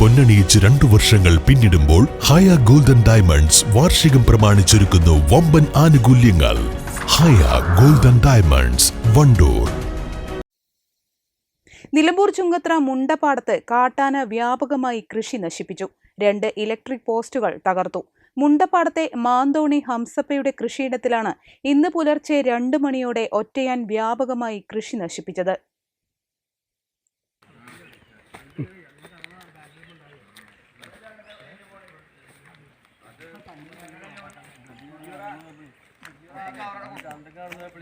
പൊന്നണിയിച്ച് രണ്ടു വർഷങ്ങൾ പിന്നിടുമ്പോൾ ഹയ ഗോൾഡൻ ഡയമണ്ട്സ് വാർഷികം പ്രമാണിച്ചൊരുക്കുന്നു വമ്പൻ ആനുകൂല്യങ്ങൾ. Haya golden diamonds Wandoor. Nilambur Chungathara മുണ്ടപ്പാടത്ത് കാട്ടാന വ്യാപകമായി കൃഷി നശിപ്പിച്ചു. രണ്ട് ഇലക്ട്രിക് പോസ്റ്റുകൾ തകർത്തു. മുണ്ടപ്പാടത്തെ മാന്തോണി ഹംസപ്പയുടെ കൃഷിയിടത്തിലാണ് ഇന്ന് പുലർച്ചെ രണ്ട് മണിയോടെ ഒറ്റയാൻ വ്യാപകമായി കൃഷി നശിപ്പിച്ചത്.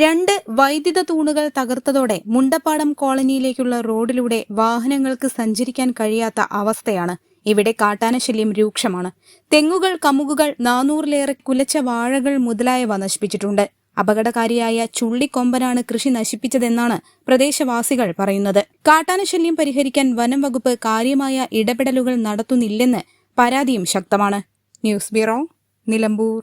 രണ്ട് വൈദ്യുത തൂണുകൾ തകർത്തതോടെ മുണ്ടപ്പാടം കോളനിയിലേക്കുള്ള റോഡിലൂടെ വാഹനങ്ങൾക്ക് സഞ്ചരിക്കാൻ കഴിയാത്ത അവസ്ഥയാണ്. ഇവിടെ കാട്ടാനശല്യം രൂക്ഷമാണ്. തെങ്ങുകൾ കമുകുകൾ നാനൂറിലേറെ കുലച്ച വാഴകൾ മുതലായവ നശിപ്പിച്ചിട്ടുണ്ട്. അപകടകാരിയായ ചുള്ളിക്കൊമ്പനാണ് കൃഷി നശിപ്പിച്ചതെന്നാണ് പ്രദേശവാസികൾ പറയുന്നത്. കാട്ടാനശല്യം പരിഹരിക്കാൻ വനം വകുപ്പ് കാര്യമായ ഇടപെടലുകൾ നടത്തുന്നില്ലെന്ന് പരാതിയും ശക്തമാണ്. News bureau Nilambur.